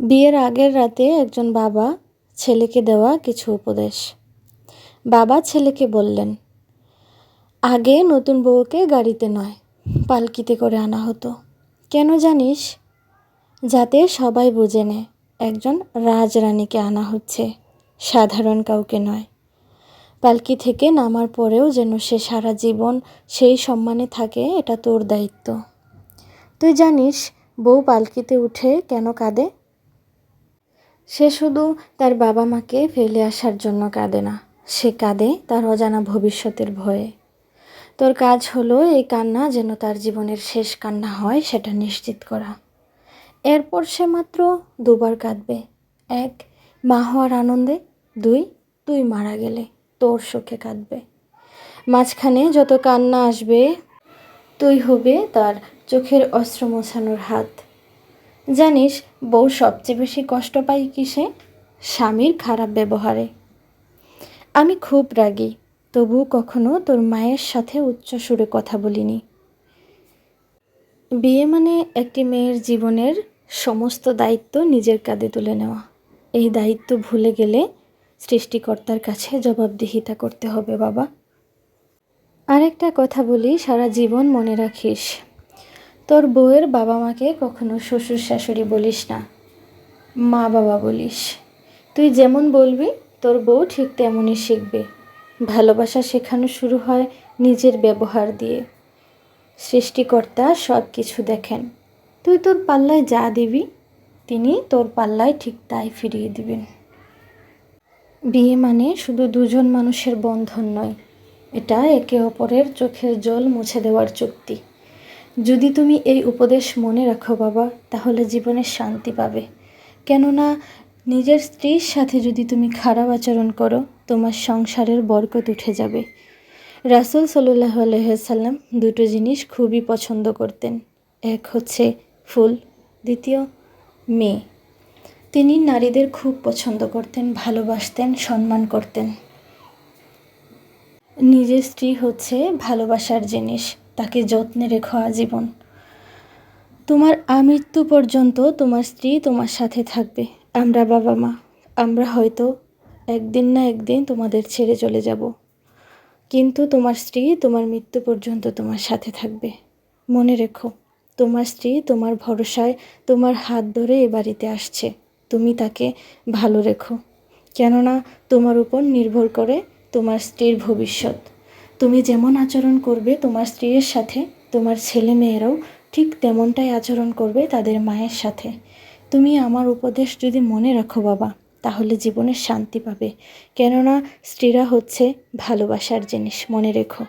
বিয়ের আগের রাতে একজন বাবা ছেলেকে দেওয়া কিছু উপদেশ। বাবা ছেলেকে বললেন, আগে নতুন বউকে গাড়িতে নয়, পালকিতে করে আনা হতো। কেন জানিস? যাতে সবাই বুঝে নেয় একজন রাজরানীকে আনা হচ্ছে, সাধারণ কাউকে নয়। পালকি থেকে নামার পরেও যেন সে সারা জীবন সেই সম্মানে থাকে, এটা তোর দায়িত্ব। তুই জানিস, বউ পালকিতে উঠে কেন কাঁদে? সে শুধু তার বাবা মাকে ফেলে আসার জন্য কাঁদে না, সে কাঁদে তার অজানা ভবিষ্যতের ভয়ে। তোর কাজ হলো এই কান্না যেন তার জীবনের শেষ কান্না হয় সেটা নিশ্চিত করা। এরপর সে মাত্র দুবার কাঁদবে। এক, মা হওয়ার আনন্দে। দুই, তুই মারা গেলে তোর শোকে কাঁদবে। মাঝখানে যত কান্না আসবে, তুই হবে তার চোখের অস্ত্র মোছানোর হাত। জানিস, বউ সবচেয়ে বেশি কষ্ট পাই কিসে? স্বামীর খারাপ ব্যবহারে। আমি খুব রাগী, তবু কখনো তোর মায়ের সাথে উচ্চ সুরে কথা বলিনি। বিয়ে মানে একটি মেয়ের জীবনের সমস্ত দায়িত্ব নিজের কাঁধে তুলে নেওয়া। এই দায়িত্ব ভুলে গেলে সৃষ্টিকর্তার কাছে জবাবদিহিতা করতে হবে, বাবা। আরেকটা কথা বলি, সারা জীবন মনে রাখিস তোর বউয়ের বাবা মাকে কখনো শ্বশুর শাশুড়ি বলিস না। মা বাবা বলিস। তুই যেমন বলবি, তোর বউ ঠিক তেমনই শিখবে। ভালোবাসা শেখানো শুরু হয় নিজের ব্যবহার দিয়ে। সৃষ্টিকর্তা সব কিছু দেখেন। তুই তোর পাল্লায় যা দিবি, তিনি তোর পাল্লায় ঠিক তাই ফিরিয়ে দিবেন। বিয়ে মানে শুধু দুজন মানুষের বন্ধন নয়, এটা একে অপরের চোখের জল মুছে দেওয়ার চুক্তি। যদি তুমি এই উপদেশ মনে রাখো বাবা, তাহলে জীবনে শান্তি পাবে। কেননা, নিজের স্ত্রীর সাথে যদি তুমি খারাপ আচরণ করো, তোমার সংসারের বরকত উঠে যাবে। রাসুল সাল্লাহ আলহাম দুটো জিনিস খুবই পছন্দ করতেন। এক হচ্ছে ফুল, দ্বিতীয় মেয়ে। তিনি নারীদের খুব পছন্দ করতেন, ভালোবাসতেন, সম্মান করতেন। নিজের স্ত্রী হচ্ছে ভালোবাসার জিনিস। তাকে যত্নে রেখো আজীবন। তোমার আমৃত্যু পর্যন্ত তোমার স্ত্রী তোমার সাথে থাকবে। আমরা বাবা মা, আমরা হয়তো একদিন না একদিন তোমাদের ছেড়ে চলে যাব। কিন্তু তোমার স্ত্রী তোমার মৃত্যু পর্যন্ত তোমার সাথে থাকবে। মনে রেখো, তোমার স্ত্রী তোমার ভরসায় তোমার হাত ধরে এ বাড়িতে আসছে। তুমি তাকে ভালো রেখো। কেননা তোমার উপর নির্ভর করে তোমার স্ত্রীর ভবিষ্যৎ। তুমি যেমন আচরণ করবে তোমার স্ত্রীর সাথে, তোমার ছেলে মেয়েরাও ঠিক তেমনটাই আচরণ করবে তাদের মায়ের সাথে। তুমি আমার উপদেশ যদি মনে রাখো বাবা, তাহলে জীবনের শান্তি পাবে। কেননা স্ত্রীরা হচ্ছে ভালোবাসার জিনিস, মনে রেখো।